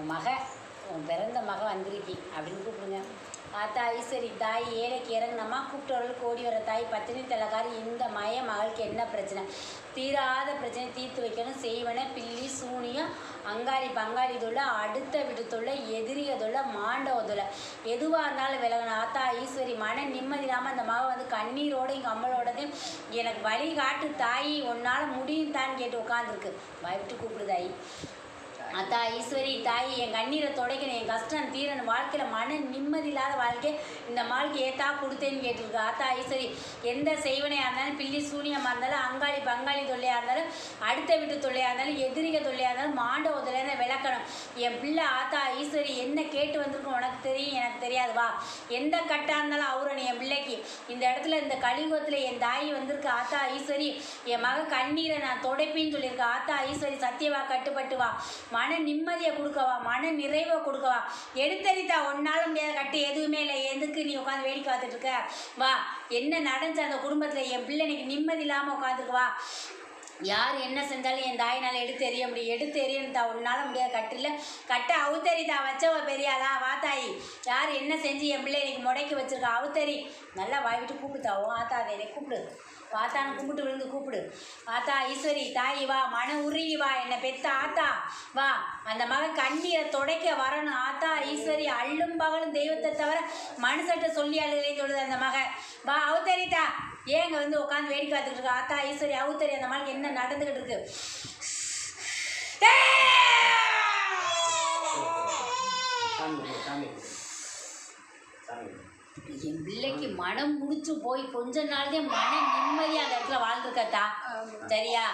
உன் மக உன் பிறந்த மக வந்திருக்கி அப்படின்னு கூப்பிடுங்க. ஆத்தா ஈஸ்வரி தாய் ஏழைக்கு இறங்கினம்மா கூப்பிட்டவர்கள் கோடி வர தாய் பத்தினி தலைக்காரி இந்த மய மகளுக்கு என்ன பிரச்சனை? தீராத பிரச்சனை தீர்த்து வைக்கணும் செய்வன பில்லி சூனியம் அங்காளி பங்காளி தொல்லை அடுத்த வீட்டு தொல்லை எதிரிக தொல்லை மாண்டவ தொல்லை. எதுவாக இருந்தாலும் விலகணும். ஆத்தா ஈஸ்வரி மன நிம்மதி இல்லாமல் அந்த மக வந்து கண்ணீரோடையும் கம்மலோடதையும் எனக்கு வழி காட்டு தாயி உன்னால் முடியும் தான் கேட்டு உட்காந்துருக்கு பயப்பட்டு கூப்பிடு தாயி அத்தா ஈஸ்வரி தாயி என் கண்ணீரை துடைக்கணும். என் கஷ்டம் தீரணும். வாழ்க்கையில் மன நிம்மதி இல்லாத வாழ்க்கை இந்த மாளுக்கு ஏத்தா கொடுத்தேன்னு கேட்டிருக்கு. ஆத்தா ஈஸ்வரி எந்த செய்வனையாக இருந்தாலும் பில்லி சூனியமாக இருந்தாலும் அங்காளி பங்காளி தொல்லையாக இருந்தாலும் அடுத்த வீட்டு தொல்லையாக இருந்தாலும் எதிரிக தொல்லையாக இருந்தாலும் மாண்டவ தொல்லையான விளக்கணும். என் பிள்ளை ஆத்தா ஈஸ்வரி என்ன கேட்டு வந்திருக்கும் உனக்கு தெரியும் எனக்கு தெரியாது. வா. எந்த கட்டாக இருந்தாலும் அவரணும் என் பிள்ளைக்கு. இந்த இடத்துல இந்த கலியுகத்தில் என் தாய் வந்திருக்கு. ஆத்தா ஈஸ்வரி என் மக கண்ணீரை நான் துடைப்பின்னு சொல்லியிருக்கேன் ஆத்தா ஈஸ்வரி சத்தியவா கட்டுப்பட்டு வா. மன நிம்மதியை கொடுக்கவா மன நிறைவை கொடுக்கவா? எடுத்தறித்தா ஒன்னால முடியாத கட்டு எதுவுமே இல்லை. எதுக்கு நீ உட்காந்து வேடிக்கை பார்த்துட்டு இருக்க? வா என்ன நடந்துச்சு அந்த குடும்பத்தில்? என் பிள்ளை இன்னைக்கு நிம்மதி இல்லாமல் உட்காந்துருக்குவா யார் என்ன செஞ்சாலும் என் தாயினால் எடுத்து எறிய முடியும். எடுத்து எறியணுத்தா உன்னால முடியாது கட்டில் கட்டை அவுத்தறித்தா. வச்சவ பெரியாளா வா தாயி. யார் என்ன செஞ்சு என் பிள்ளை இன்னைக்கு முடக்கி வச்சிருக்கா? அவுத்தறி. நல்லா வாய்விட்டு ஓ ஆத்தா அதை கூப்பிடு. பார்த்தான்னு கும்பிட்டு விழுந்து கூப்பிடு ஆத்தா ஈஸ்வரி தாயி வா மன உருகி வா என்னை பெத்த ஆத்தா வா அந்த மகன் கண்ணீரை துடைக்க வரணும் ஆத்தா ஈஸ்வரி அள்ளும் பகலும் தெய்வத்தை தவிர மனுஷட்ட சொல்லி அழுகலை சொல்லுது அந்த மகன் வா அவுத்தரித்தா ஏங்க வந்து உட்காந்து வேடிக்கை பார்த்துட்டு இருக்கா ஆத்தா ஈஸ்வரி அவுத்தரி அந்த மகனுக்கு என்ன நடந்துக்கிட்டு இருக்கு சாமி என் பிள்ளைக்கு மனம் முடிச்சு போய் கொஞ்ச நாள் தான் மன நிம்மதியா அந்த இடத்துல வாழ்ந்துருக்கத்தா? சரியா?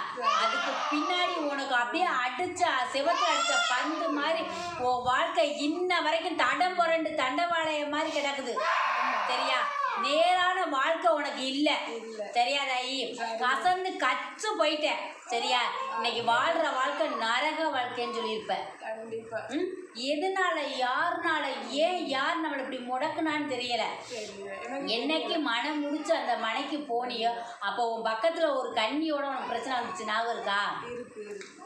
அதுக்கு பின்னாடி உனக்கு அப்படியே அடிச்ச சிவத்துல அடிச்ச பந்து மாதிரி உன் வாழ்க்கை இன்ன வரைக்கும் தடம் புரண்டு தண்டவாளைய மாதிரி கிடக்குது. சரியா? நேரான வாழ்க்கை உனக்கு இல்ல. தெரியாதாயி? கசந்து கச்சு போயிட்டேன். சரியா? இன்னைக்கு வாழ்ற வாழ்க்கை நரக வாழ்க்கைன்னு சொல்லியிருப்ப. கண்டிப்பா? எதனால யாருனால ஏன் யார் நம்மளை இப்படி முடக்குனான்னு தெரியல. என்னைக்கு மனம் முடிச்சு அந்த மனைக்கு போனியோ அப்போ உன் பக்கத்துல ஒரு கண்ணியோட உனக்கு பிரச்சனை வந்துச்சு. ஞாபகம் இருக்கா?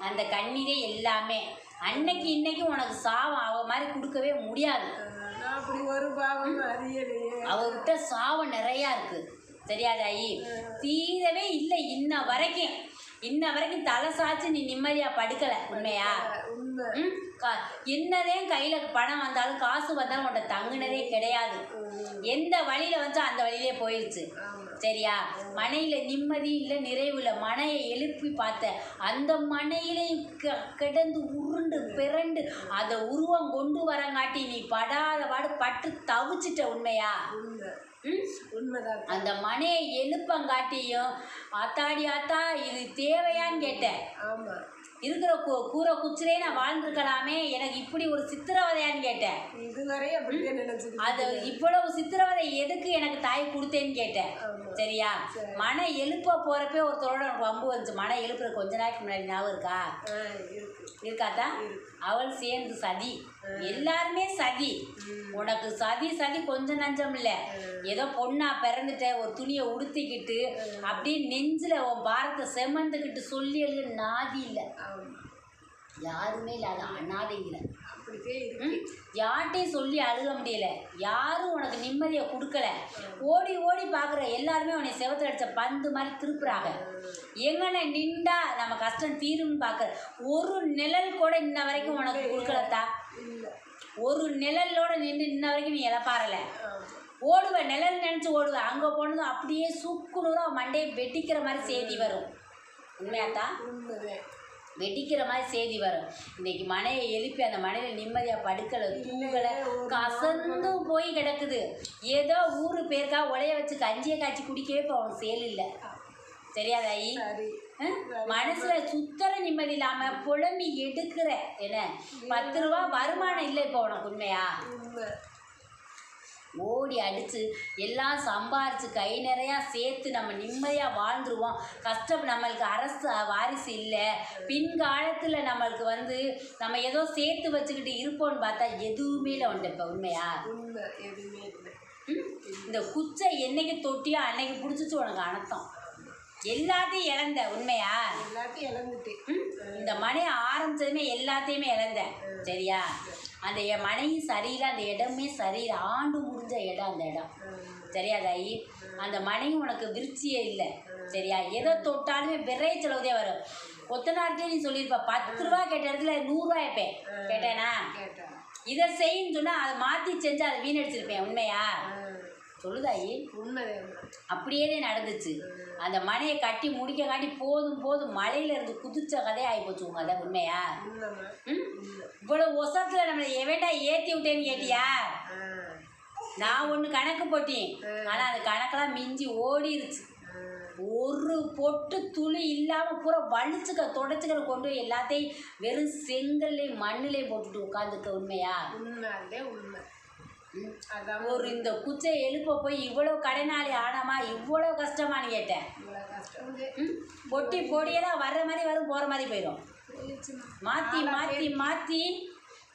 அந்த கண்ணீரே எல்லாமே. அன்னைக்கு இன்னைக்கு உனக்கு சாவம் அவ மாதிரி கொடுக்கவே முடியாது. அப்படி ஒரு பாவம் அறியலையே. அவர்கிட்ட சாவம் நிறையா இருக்கு. தெரியாதாயி தீரவே இல்லை இன்ன வரைக்கும். இன்ன வரைக்கும் தலை சாச்சு நீ நிம்மதியா படுக்கல உண்மையா? அஹ் உண்மை. ம்? கா- என்னதே கையில பணம் வந்தாலும் காசு வந்தாலும் உன்கிட்ட தங்குனதே கிடையாது. எந்த வழியில வந்தா அந்த வழியிலே போயிடுச்சு சரியா? மனையில நிம்மதி இல்லை நிறைவு இல்லை மனையை எழுப்பி பார்த்த அந்த மனையிலையும் க- கிடந்து உருண்டு பிறண்டு அதை உருவம் கொண்டு வரங்காட்டி நீ படாத பாடு பட்டு தவிச்சிட்ட உண்மையா? உண்மை. ம்? உண்மைதான். அந்த மனையை எழுப்பங்காட்டியும் ஆத்தாடி ஆத்தா இது தேவையான்னு கேட்டேன். ஆமா. இருக்கிற கூ கூரை குச்சிலே நான் வாழ்ந்துருக்கலாமே எனக்கு இப்படி ஒரு சித்திரவதையான்னு கேட்டேன். அது இவ்வளவு சித்திரவதை எதுக்கு எனக்கு தாய் கொடுத்தேன்னு கேட்டேன். சரியா? சரி. மன எழுப்ப போறப்பே ஒருத்தரோட எனக்கு வம்பு வந்துச்சு. மன எழுப்புற கொஞ்ச நாளைக்கு முன்னாடி ஞாபகம் இருக்கா. ஆஹ் இருக்கு. இருக்காத்தா அவள் சேர்ந்து சதி. எல்லாருமே சதி. உனக்கு சதி சதி கொஞ்சம் நஞ்சம் இல்லை. ஏதோ பொண்ணா பிறந்துட்ட ஒரு துணியை உடுத்திக்கிட்டு அப்படியே நெஞ்சில் உன் பாரத்தை செமந்துக்கிட்டு சொல்லி எழுத நாதி இல்லை. யாருமே இல்லாத அனாதைங்கிற இருக்கு ம்? யார்கிட்டையும் சொல்லி அழுக முடியல. யாரும் உனக்கு நிம்மதியை கொடுக்கல. ஓடி ஓடி பார்க்குற எல்லாருமே உன்னை செவத்துல அடிச்ச பந்து மாதிரி திருப்புறாங்க. எங்கன நின்றா நம்ம கஷ்டம் தீரும்னு பார்க்குற ஒரு நிழல் கூட இன்ன வரைக்கும் உனக்கு கொடுக்கலத்தா? ஒரு நிழலோட நின்று இன்ன வரைக்கும் நீ இழப்பாறல ஆமா. ஓடுவ நிழல் நினச்சி ஓடுவ. அங்கே போனதும் அப்படியே சுக்குநூறாக மண்டையை வெட்டிக்கிற மாதிரி செய்தி வரும். உண்மையாத்தா? உண்மைதான். வெடிக்கிற மாதிரி செய்தி வரும். இன்னைக்கு மனையை எழுப்பி அந்த மனையில் நிம்மதியாக படுக்கலை தூங்கலை கசந்து போய் கிடக்குது. ஏதோ ஊரு பேருக்கா உலைய வச்சு கஞ்சியை காய்ச்சி குடிக்கவே இப்போ அவனுக்கு சேல் இல்லை. தெரியாதாயி? மனசுல சுத்தர நிம்மதி இல்லாம புலம்பி எடுக்கிற என்ன? பத்து ரூபா வருமானம் இல்லை இப்போ உனக்கு உண்மையா? உண்மை ஓடி அடித்து எல்லாம் சம்பாரித்து கை நிறையா சேர்த்து நம்ம நிம்மதியாக வாழ்ந்துருவோம். கஷ்டம் நம்மளுக்கு அரசு வாரிசு இல்லை. பின்காலத்தில் நம்மளுக்கு வந்து நம்ம ஏதோ சேர்த்து வச்சுக்கிட்டு இருப்போம்னு பார்த்தா எதுவுமே இல்லை உண்டு இப்போ உண்மையா? உண்மை எதுவுமே இல்லை? இந்த குச்சை என்னைக்கு தொட்டியோ அன்னைக்கு பிடிச்சிச்சு உனக்கு அனத்தம் எல்லாத்தையும் இழந்த உண்மையா? எல்லாத்தையும் இழந்துட்டேன். ம்? இந்த மனை ஆரம்பிச்சதுமே எல்லாத்தையுமே இழந்தேன். சரியா? அந்த என் மனையும் சரியில்லை அந்த இடமே சரியில்லை. ஆண்டு முடிஞ்ச இடம் அந்த இடம். சரியா தாயி? அந்த மனையும் உனக்கு விருச்சியே இல்லை. சரியா? எதை தொட்டாலுமே விரை செலவுதே வரும். கொத்தனார்ட்டே நீ சொல்லியிருப்ப பத்து ரூபா கேட்ட இடத்துல நூறுரூவா கேட்பேன் கேட்டேனா? இதை செய்யுன்னு சொன்னால் அதை மாற்றி செஞ்சு அதை வீணடிச்சிருப்பேன். உண்மையா? சொல்லுதாயி உண்மைதான். அப்படியே நடந்துச்சு. அந்த மனையை கட்டி முடிக்க காட்டி போதும் போதும் மலையில இருந்து குதிச்ச கதையை ஆகிப்போச்சு உங்க கதை உண்மையா? இவ்வளவு ஒசத்துல நம்மளை எவன்டா ஏத்தி விட்டேன்னு கேட்டியா? நான் ஒன்று கணக்கு போட்டேன். ஆனால் அந்த கணக்கெல்லாம் மிஞ்சி ஓடிருச்சு. ஒரு பொட்டு துளி இல்லாமல் பூரா வலிச்சுக்க தொடச்சுக்கிற கொண்டு போய் எல்லாத்தையும் வெறும் செங்கல்லையும் மண்ணிலையும் போட்டுட்டு உட்காந்துக்க உண்மையா? உண்மை. ஒரு இந்த குச்சை எழுப்ப போய் இவ்வளோ கடனாளி ஆனாமா இவ்வளோ கஷ்டமான்னு கேட்டேன்? பொட்டி பொடியெல்லாம் வர்ற மாதிரி வரும் போகிற மாதிரி போயிடும். மாற்றி மாற்றி மாற்றி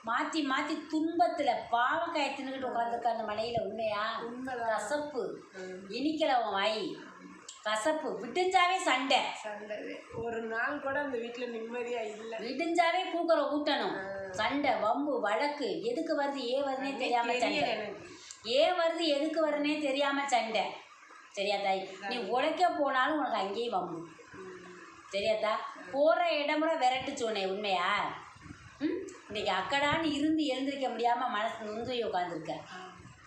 மாற்றி மாற்றி துன்பத்தில் பாவக்காய் தின்னுக்கிட்டு உட்காந்துருக்க அந்த மலையில் உண்மையா? கசப்பு. இனிக்கல உன் வாய். கசப்பு. விடிஞ்சாவே சண்டை. சண்டை. ஒரு நாள் கூட அந்த வீட்டில் நிம்மதியா இல்லை. விடிஞ்சாவே கூக்குற ஊட்டணும். சண்டை வம்பு வழக்கு. எதுக்கு வருது ஏன் வருதுன்னே தெரியாம தெரியல சண்டை. ஏன் வருது எதுக்கு வருதுன்னே தெரியாம சண்டை. சரியா தாய்? நீ உழைக்க போனாலும் உனக்கு அங்கேயும் வம்பு. சரியாத்தா போகிற இடமுறை விரட்டுச்சு உன்னை உண்மையா? ம்? இன்னைக்கு அக்கடான்னு இருந்து எழுந்திருக்க முடியாமல் மனசு நொந்து உட்காந்துருக்க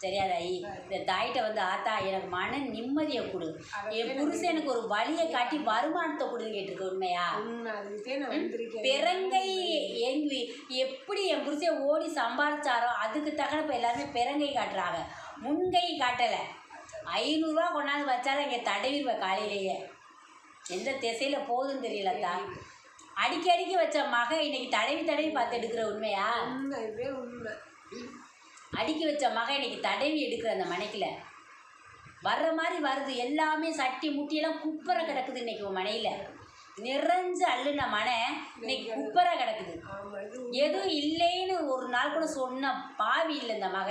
சரியா தாயி இந்த தாயிட்ட வந்து ஆத்தா எனக்கு மன நிம்மதியை கொடு. என் புருஷனுக்கு ஒரு வழியை காட்டி வருமானத்தை கொடுன்னு கேட்டிருக்க உண்மையா? பிறங்கை எங்கி எப்படி என் புருஷன் ஓடி சம்பாதிச்சாரோ அதுக்கு தக்கன இப்போ எல்லாருமே பிறங்கை காட்டுறாங்க. முன்கை காட்டலை. ஐநூறுரூவா கொண்டாந்து வச்சாலும் இங்கே தடவிடுவேன் காலையிலேயே. எந்த திசையில் போகுதுன்னு தெரியலத்தா? அடிக்கடிக்கு வச்ச மக இன்னைக்கு தடவி தடவி பார்த்து எடுக்கிற உண்மையா? உண்மை. அடுக்கி வச்ச மக இன்னைக்கு தடவி எடுக்கிற அந்த மனைக்கில். வர்ற மாதிரி வருது. எல்லாமே சட்டி முட்டியெல்லாம் குப்பரை கிடக்குது இன்னைக்கு உன் மனையில். நிறைஞ்சு அள்ளுன மனை இன்னைக்கு குப்பரை கிடக்குது. எதுவும் இல்லைன்னு ஒரு நாள் கூட சொன்ன பாவி இல்லை இந்த மக.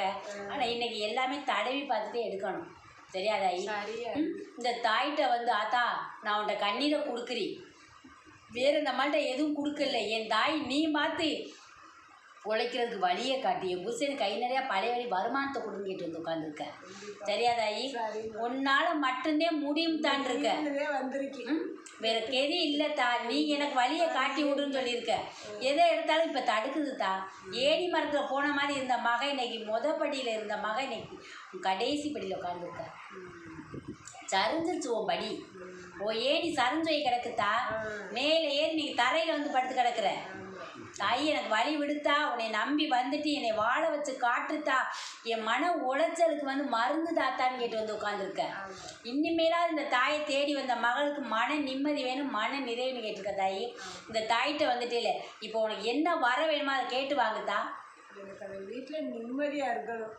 ஆனால் இன்னைக்கு எல்லாமே தடவி பார்த்துட்டே எடுக்கணும். தெரியாதாயி இந்த தாய்கிட்ட வந்து ஆத்தா நான் உன்கிட்ட கண்ணீரை கொடுக்குறி வேறு நம்மள்ட்ட எதுவும் கொடுக்கல. என் தாய் நீ மாற்றி உழைக்கிறதுக்கு வழியை காட்டி என் புருஷனுக்கு கை நிறையா பழைய வழி வருமானத்தை கொடுன்னு கேட்டு வந்து உட்காந்துருக்க சரியா தாயி உன்னால மட்டும்தான் முடியும் தான் இருக்க வந்திருக்கேன்? வேற கெதி இல்லை தா. நீ எனக்கு வழியை காட்டி விடுன்னு சொல்லியிருக்க. எதை எடுத்தாலும் இப்போ தடுக்குது தா. ஏணி மரத்தில் போன மாதிரி இருந்த மக இன்னைக்கு மொத படியில் இருந்த மக இன்னைக்கு கடைசி படியில் உட்காந்துருக்க சரிஞ்சிருச்சு உன் படி. ஓ ஏணி சரிஞ்சு போய் கிடக்குத்தா மேலே ஏறி நீ தரையில் வந்து படுத்து கிடக்குற. தாய் எனக்கு வழி விடுத்தா உன்னை நம்பி வந்துட்டு என்னை வாழ வச்சு காட்டுத்தா. என் மன உளைச்சலுக்கு வந்து மருந்து தாத்தான்னு கேட்டு வந்து உட்காந்துருக்க இனிமேலாவது இந்த தாயை தேடி வந்த மகளுக்கு மன நிம்மதி வேணும் மன நிறைவுன்னு கேட்டிருக்க தாயி. இந்த தாயிட்ட வந்துட்டே இல்லை இப்போ உனக்கு என்ன வர வேணுமோ அதை கேட்டு வாங்குத்தா. எனக்கு அந்த வீட்டில் நிம்மதியா இருக்கணும்.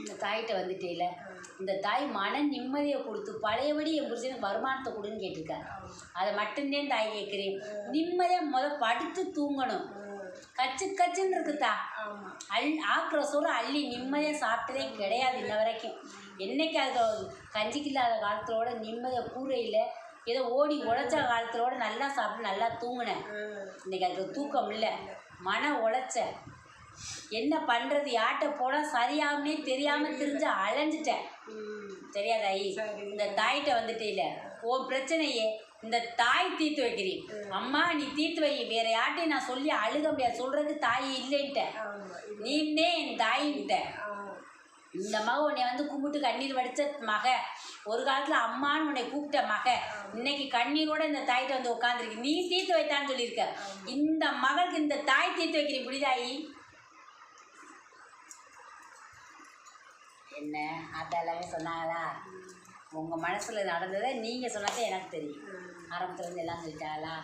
இந்த தாயிட்ட வந்துட்டே இல்லை இந்த தாய் மன நிம்மதியை கொடுத்து பழையபடி என் புருஷனுக்கு வருமானத்தை கொடுன்னு கேட்டிருக்காரு அதை மட்டும்தான் தாய் கேட்குறேன். நிம்மதியாக முத படுத்து தூங்கணும். கச்சு கச்சுன்னு இருக்குதா? அள் ஆக்குற சோறு அள்ளி நிம்மதியாக சாப்பிட்டதே கிடையாது இன்ன வரைக்கும். என்னைக்கு அது கஞ்சிக்கு இல்லாத காலத்தோட நிம்மதியாக கூரையில் ஏதோ ஓடி உழைச்ச காலத்தோட நல்லா சாப்பிட்டு நல்லா தூங்கினேன். இன்னைக்கு அதுக்கு தூக்கம் இல்லை. மன உழைச்ச என்ன பண்ணுறது யார்கிட்ட போனால் சரியாகும்னே தெரியாமல் திரிஞ்சு அலைஞ்சிட்டேன். ம் தெரியாதாயி? சரி. இந்த தாயிட்ட வந்துட்டு இல்லை. உன் பிரச்சனையே இந்த தாய் தீர்த்து வைக்கிறேன். அம்மா நீ தீர்த்து வை. வேற யார்ட்டையும் நான் சொல்லி அழுக முடியாது. சொல்றது தாய் இல்லைன்ட்ட நீன்னே என் தாயின்ட்ட இந்த மக உன்னை வந்து கும்பிட்டு கண்ணீர் வடிச்ச மக. ஒரு காலத்தில் அம்மான்னு உன்னை கூப்பிட்ட மக. இன்னைக்கு கண்ணீரோட இந்த தாயிட்ட வந்து உட்காந்துருக்கு நீ தீர்த்து வைத்தான்னு சொல்லியிருக்க. இந்த மகளுக்கு இந்த தாய் தீர்த்து வைக்கிறீ புரியுதாயி? என்ன? அதெல்லாமே சொன்னாங்களா? உங்கள் மனசில் நடந்ததை நீங்கள் சொன்னதே எனக்கு தெரியும். ஆரம்பத்துலேருந்து எல்லாம் சொல்லிட்டாங்களா?